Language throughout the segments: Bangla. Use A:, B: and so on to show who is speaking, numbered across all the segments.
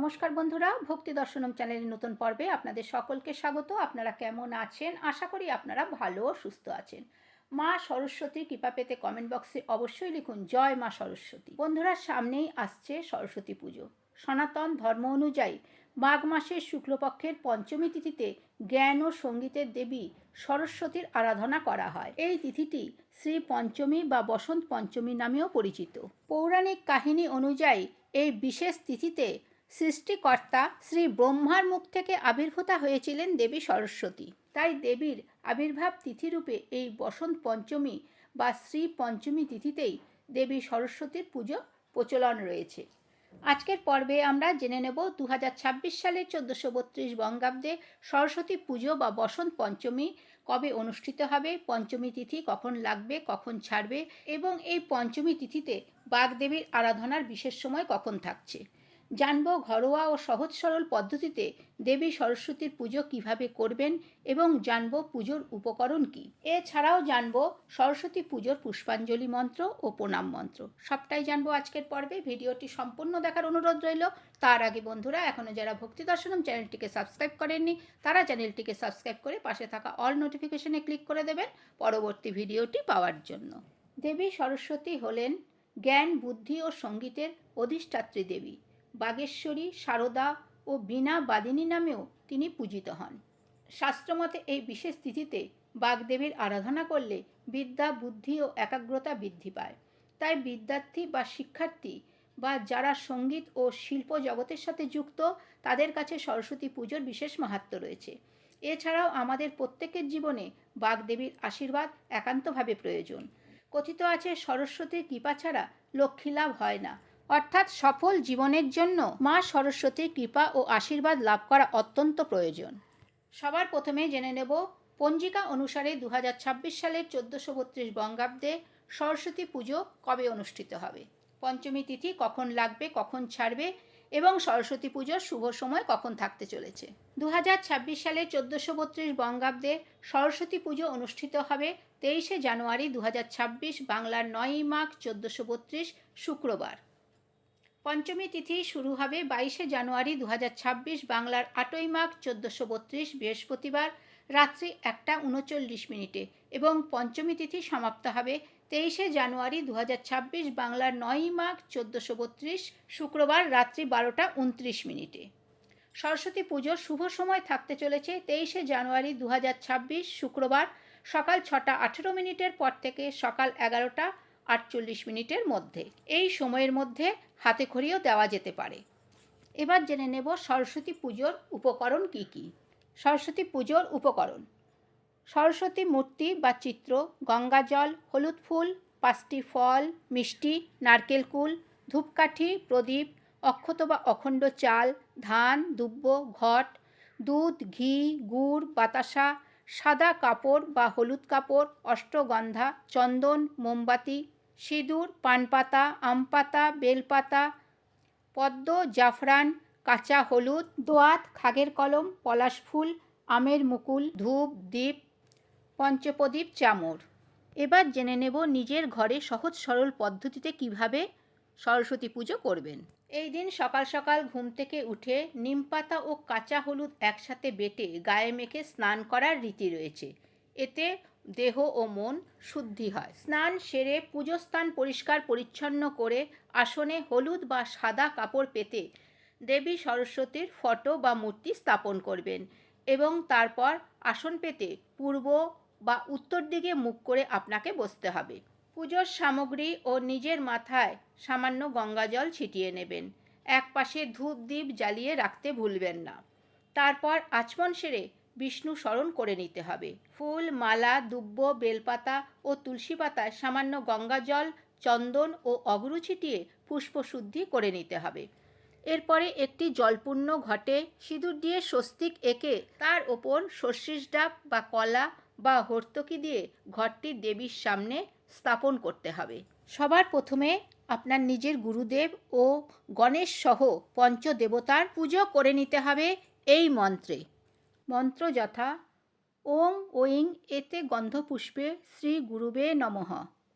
A: নমস্কার বন্ধুরা, ভক্তি দর্শনম চ্যানেলের নতুন পর্বে আপনাদের সকলকে স্বাগত। আপনারা কেমন আছেন? আশা করি আপনারা ভালো ও সুস্থ আছেন। মা সরস্বতীর কৃপা পেতে কমেন্ট বক্সে অবশ্যই লিখুন, জয় মা সরস্বতী। বন্ধুরা, সামনেই আসছে সরস্বতী পুজো। সনাতন ধর্ম অনুযায়ী মাঘ মাসের শুক্লপক্ষের পঞ্চমী তিথিতে জ্ঞান ও সঙ্গীতের দেবী সরস্বতীর আরাধনা করা হয়। এই তিথিটি শ্রী পঞ্চমী বা বসন্ত পঞ্চমী নামেও পরিচিত। পৌরাণিক কাহিনী অনুযায়ী এই বিশেষ তিথিতে সৃষ্টিকর্তা শ্রী ব্রহ্মার মুখ থেকে আবির্ভূতা হয়েছিলেন দেবী সরস্বতী। তাই দেবীর আবির্ভাব তিথিরূপে এই বসন্ত পঞ্চমী বা শ্রী পঞ্চমী তিথিতেই দেবী সরস্বতীর পুজো প্রচলন রয়েছে। আজকের পর্বে আমরা জেনে নেব দু হাজার ছাব্বিশ সালের চোদ্দোশো বত্রিশ বঙ্গাব্দে সরস্বতী পুজো বা বসন্ত পঞ্চমী কবে অনুষ্ঠিত হবে, পঞ্চমী তিথি কখন লাগবে, কখন ছাড়বে এবং এই পঞ্চমী তিথিতে বাগদেবীর আরাধনার বিশেষ সময় কখন থাকছে। জানব ঘরোয়া ও সহজ সরল পদ্ধতিতে দেবী সরস্বতীর পুজো কীভাবে করবেন এবং জানব পুজোর উপকরণ কি। এছাড়াও জানব সরস্বতী পুজোর পুষ্পাঞ্জলি মন্ত্র ও প্রণাম মন্ত্র। সবটাই জানব আজকের পর্বে। ভিডিওটি সম্পূর্ণ দেখার অনুরোধ রইল। তার আগে বন্ধুরা এখনও যারা ভক্তি দর্শনম চ্যানেলটিকে সাবস্ক্রাইব করেননি, তারা চ্যানেলটিকে সাবস্ক্রাইব করে পাশে থাকা অল নোটিফিকেশনে ক্লিক করে দেবেন পরবর্তী ভিডিওটি পাওয়ার জন্য। দেবী সরস্বতী হলেন জ্ঞান, বুদ্ধি ও সঙ্গীতের অধিষ্ঠাত্রী দেবী। বাগেশ্বরী, সারদা ও বীণা বাদিনী নামেও তিনি পূজিত হন। শাস্ত্রমতে এই বিশেষ তিথিতে বাগদেবীর আরাধনা করলে বিদ্যা, বুদ্ধি ও একাগ্রতা বৃদ্ধি পায়। তাই বিদ্যার্থী বা শিক্ষার্থী বা যারা সংগীত ও শিল্প জগতের সাথে যুক্ত, তাদের কাছে সরস্বতী পুজোর বিশেষ মাহাত্ম রয়েছে। এছাড়াও আমাদের প্রত্যেকের জীবনে বাগদেবীর আশীর্বাদ একান্তভাবে প্রয়োজন। কথিত আছে, সরস্বতীর কৃপা ছাড়া লক্ষ্মী লাভ হয় না। অর্থাৎ সফল জীবনের জন্য মা সরস্বতীর কৃপা ও আশীর্বাদ লাভ করা অত্যন্ত প্রয়োজন। সবার প্রথমে জেনে নেব, পঞ্জিকা অনুসারে দু হাজার ছাব্বিশ সালের চোদ্দোশো বত্রিশ বঙ্গাব্দে সরস্বতী পুজো কবে অনুষ্ঠিত হবে? পঞ্চমী তিথি কখন লাগবে, কখন ছাড়বে এবং সরস্বতী পুজোর শুভ সময় কখন থাকতে চলেছে? দু সালের চোদ্দোশো বত্রিশ বঙ্গাব্দে সরস্বতী পুজো অনুষ্ঠিত হবে তেইশে জানুয়ারি দু হাজার ছাব্বিশ, বাংলার নয়ই মাঘ চোদ্দোশো বত্রিশ, শুক্রবার। পঞ্চমী তিথি শুরু হবে বাইশে জানুয়ারি দু হাজার ছাব্বিশ বাংলার আটই মাঘ চোদ্দোশো বত্রিশ বৃহস্পতিবার রাত্রি একটা উনচল্লিশ মিনিটে এবং পঞ্চমী তিথি সমাপ্ত হবে তেইশে জানুয়ারি দু হাজার ছাব্বিশ বাংলার নয়ই মাঘ চোদ্দোশো বত্রিশ শুক্রবার রাত্রি বারোটা উনত্রিশ মিনিটে। সরস্বতী পুজোর শুভ সময় থাকতে চলেছে তেইশে জানুয়ারি দু হাজার ছাব্বিশ শুক্রবার সকাল ছটা আঠেরো মিনিটের পর থেকে সকাল এগারোটা আটচল্লিশ মিনিটের মধ্যে। এই সময়ের মধ্যে হাতে খড়িও দেওয়া যেতে পারে। এবার জেনে নেব সরস্বতী পুজোর উপকরণ কি কি। সরস্বতী পুজোর উপকরণ। সরস্বতী মূর্তি বা চিত্র, গঙ্গা জল, হলুদ ফুল, পাঁচটি ফল, মিষ্টি, নারকেল কুল, ধূপকাঠি, প্রদীপ, অক্ষত বা অখণ্ড চাল, ধান, দুব্ব, ঘট, দুধ, ঘি, গুড়, বাতাসা, সাদা কাপড় বা হলুদ কাপড়, অষ্টগন্ধা, চন্দন, মোমবাতি সিঁদুর, পানপাতা, আমপাতা, বেলপাতা, পদ্ম, জাফরান, কাঁচা হলুদ, দোয়াত, খাগের কলম, পলাশ ফুল, আমের মুকুল, ধূপ, দ্বীপ, পঞ্চপ্রদীপ, চামর। এবার জেনে নেব নিজের ঘরে সহজ সরল পদ্ধতিতে কীভাবে সরস্বতী পুজো করবেন। এই দিন সকাল সকাল ঘুম থেকে উঠে নিমপাতা ও কাঁচা হলুদ একসাথে বেটে গায়ে মেখে স্নান করার রীতি রয়েছে। এতে দেহ ও মন শুদ্ধি হয়। স্নান সেরে পুজো স্থান পরিষ্কার পরিচ্ছন্ন করে আসনে হলুদ বা সাদা কাপড় পেতে দেবী সরস্বতীর ফটো বা মূর্তি স্থাপন করবেন এবং তারপর আসন পেতে পূর্ব বা উত্তর দিকে মুখ করে আপনাকে বসতে হবে। পুজোর সামগ্রী ও নিজের মাথায় সামান্য গঙ্গাজল ছিটিয়ে নেবেন। একপাশে ধূপ দ্বীপ জ্বালিয়ে রাখতে ভুলবেন না। তারপর আচমন সেরে বিষ্ণু স্মরণ করে নিতে হবে। ফুল, মালা, দুব্ব, বেলপাতা ও তুলসী পাতায় সামান্য গঙ্গাজল চন্দন ও অগরু ছিটিয়ে পুষ্পশুদ্ধি করে নিতে হবে। এরপরে একটি জলপূর্ণ ঘটে, সিঁদুর দিয়ে স্বস্তিক এঁকে তার ওপর শস্যিস ডাব বা কলা বা হর্তকি দিয়ে ঘরটি দেবীর সামনে স্থাপন করতে হবে। সবার প্রথমে আপনার নিজের গুরুদেব ও গণেশ সহ পঞ্চদেবতার পুজো করে নিতে হবে এই মন্ত্রে। মন্ত্র যথা ওং ওইং এতে গন্ধপুষ্পে শ্রী গুরুবে নমঃ।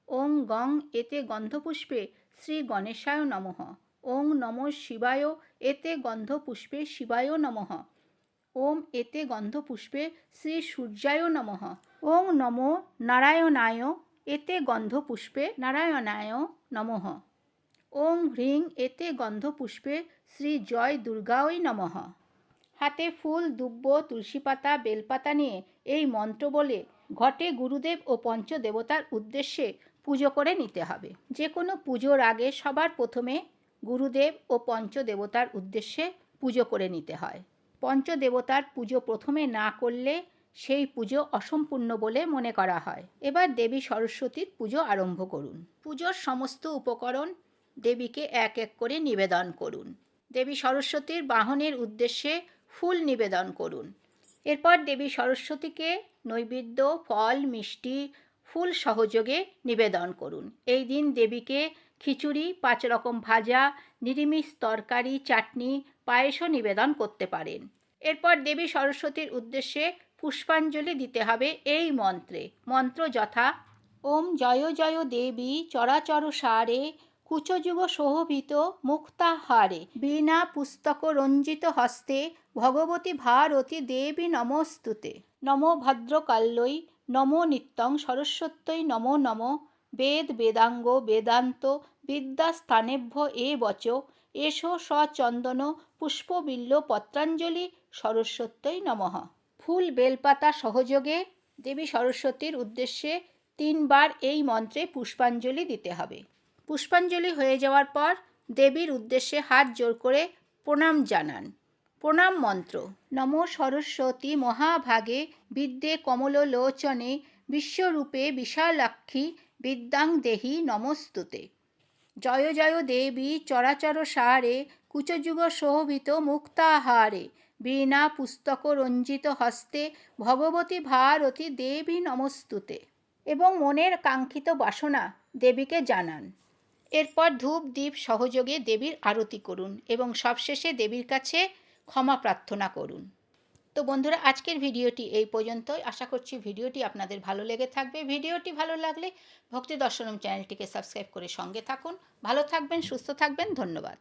A: ওং গং এতে গন্ধপুষ্পে শ্রী গণেশায় নমঃ। ওং নম শিবায় এতে গন্ধ পুষ্পে শিবায় নমঃ। ওম এতে গন্ধ পুষ্পে শ্রী সূর্যায় নমঃ। ওং নম নারায়ণায় এতে গন্ধ পুষ্পে নারায়ণায় নমঃ। ওং হ্রিং এতে গন্ধ পুষ্পে শ্রী জয় দুর্গায় নমঃ। হাতে ফুল, দুব্ব, তুলসী পাতা, বেলপাতা নিয়ে এই মন্ত্র বলে ঘটে গুরুদেব ও পঞ্চদেবতার উদ্দেশ্যে পুজো করে নিতে হবে। যে কোনো পুজোর আগে সবার প্রথমে গুরুদেব ও পঞ্চদেবতার উদ্দেশ্যে পুজো করে নিতে হয়। পঞ্চদেবতার পুজো প্রথমে না করলে সেই পুজো অসম্পূর্ণ বলে মনে করা হয়। এবার দেবী সরস্বতীর পুজো আরম্ভ করুন। পুজোর সমস্ত উপকরণ দেবীকে এক এক করে নিবেদন করুন। দেবী সরস্বতীর বাহনের উদ্দেশ্যে ফুল নিবেদন করুন। এরপর দেবী সরস্বতীকে নৈবেদ্য, ফল, মিষ্টি, ফুল সহযোগে নিবেদন করুন। এই দিন দেবীকে খিচুড়ি, পাঁচ রকম ভাজা, নিরামিষ তরকারি, চাটনি, পায়েসও নিবেদন করতে পারেন। এরপর দেবী সরস্বতীর উদ্দেশ্যে পুষ্পাঞ্জলি দিতে হবে এই মন্ত্রে। মন্ত্র যথা, ওম জয় জয় দেবী, চরাচর সারে কুচযুগ শোভিত মুক্তাহারে। বীণা পুস্তক রঞ্জিত হস্তে ভগবতী ভারতী দেবী নমস্তুতে। নম ভদ্রকাল্যই নম নিত্যং সরস্বত্যই, নমো নম। বেদ বেদাঙ্গ বেদান্ত বিদ্যাস্থানেভ্য এ বচ। এসো সচন্দন পুষ্পবিল্ল পত্রাঞ্জলি সরস্বত্যই নমঃ। ফুল বেলপাতা সহযোগে দেবী সরস্বতীর উদ্দেশ্যে তিনবার এই মন্ত্রে পুষ্পাঞ্জলি দিতে হবে। পুষ্পাঞ্জলি হয়ে যাওয়ার পর দেবীর উদ্দেশ্যে হাত জোর করে প্রণাম জানান। প্রণাম মন্ত্র। নম সরস্বতী মহাভাগে বিদ্যে কমললোচনে বিশ্বরূপে বিশালাক্ষী বিদ্যাং দেহি নমস্তুতে। জয় জয় দেবী চরাচর সারে কুচযুগ শোভিত মুক্তাহারে বীণা পুস্তক রঞ্জিত হস্তে ভগবতী ভারতী দেবী নমস্তুতে। এবং মনের কাঙ্ক্ষিত বাসনা দেবীকে জানান। এরপর ধূপ দ্বীপ সহযোগে দেবীর আরতি করুন এবং সবশেষে দেবীর কাছে ক্ষমা প্রার্থনা করুন। তো বন্ধুরা, আজকের ভিডিওটি এই পর্যন্তই। আশা করছি ভিডিওটি আপনাদের ভালো লেগে থাকবে। ভিডিওটি ভালো লাগলে ভক্তি দর্শনম চ্যানেলটিকে সাবস্ক্রাইব করে সঙ্গে থাকুন। ভালো থাকবেন, সুস্থ থাকবেন। ধন্যবাদ।